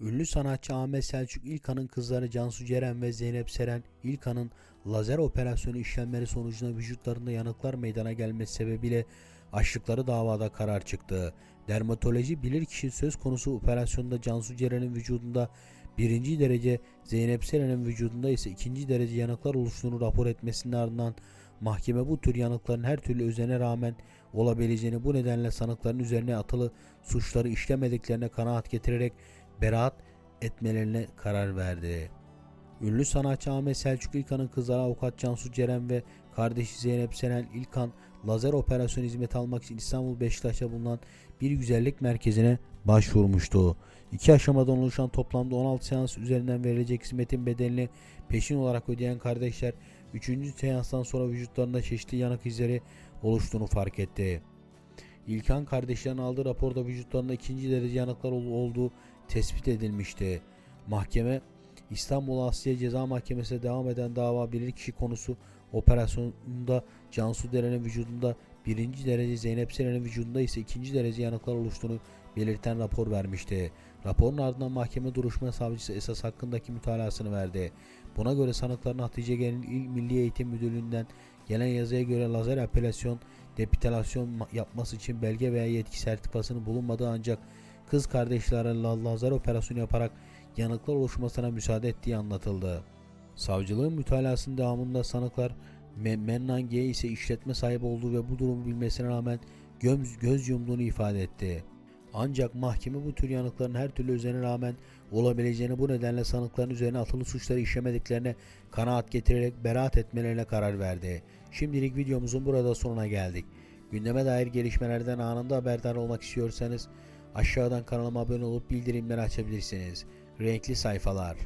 Ünlü sanatçı Ahmet Selçuk İlkan'ın kızları Cansu Ceren ve Zeynep Seren İlkan'ın lazer operasyonu işlemleri sonucunda vücutlarında yanıklar meydana gelmesi sebebiyle açtıkları davada karar çıktı. Dermatoloji bilirkişi söz konusu operasyonda Cansu Ceren'in vücudunda birinci derece, Zeynep Seren'in vücudunda ise ikinci derece yanıklar oluştuğunu rapor etmesinin ardından mahkeme bu tür yanıkların her türlü özene rağmen olabileceğini bu nedenle sanıkların üzerine atılı suçları işlemediklerine kanaat getirerek beraat etmelerine karar verdi. Ünlü sanatçı Ahmet Selçuk İlkan'ın kızları avukat Cansu Ceren ve kardeşi Zeynep Senen İlkan lazer operasyon hizmeti almak için İstanbul Beşiktaş'ta bulunan bir güzellik merkezine başvurmuştu. İki aşamadan oluşan toplamda 16 seans üzerinden verilecek hizmetin bedelini peşin olarak ödeyen kardeşler 3. seanstan sonra vücutlarında çeşitli yanık izleri oluştuğunu fark etti. İlkan kardeşlerin aldığı raporda vücutlarında ikinci derece yanıklar ol- olduğu tespit edilmişti. Mahkeme İstanbul Asliye Ceza Mahkemesi'ne devam eden dava bilirkişi konusu operasyonunda Cansu Deren'in vücudunda birinci derece Zeynep Seren'in vücudunda ise ikinci derece yanıklar oluştuğunu belirten rapor vermişti. Raporun ardından mahkeme duruşma savcısı esas hakkındaki mütalasını verdi. Buna göre sanıkların Hatice Gelin İl Milli Eğitim Müdürlüğü'nden gelen yazıya göre lazer apelasyon depitalasyon ma- yapması için belge veya yetki sertifikasının bulunmadığı ancak kız kardeşlere la- lazer operasyonu yaparak yanıklar oluşmasına müsaade ettiği anlatıldı. Savcılığın mütalasının devamında sanıklar Me- Mennan G ise işletme sahibi olduğu ve bu durumu bilmesine rağmen göz, göz yumduğunu ifade etti. Ancak mahkeme bu tür yanıkların her türlü özene rağmen olabileceğini bu nedenle sanıkların üzerine atılı suçları işlemediklerine kanaat getirerek beraat etmelerine karar verdi. Şimdilik videomuzun burada sonuna geldik. Gündeme dair gelişmelerden anında haberdar olmak istiyorsanız aşağıdan kanalıma abone olup bildirimleri açabilirsiniz. Renkli sayfalar.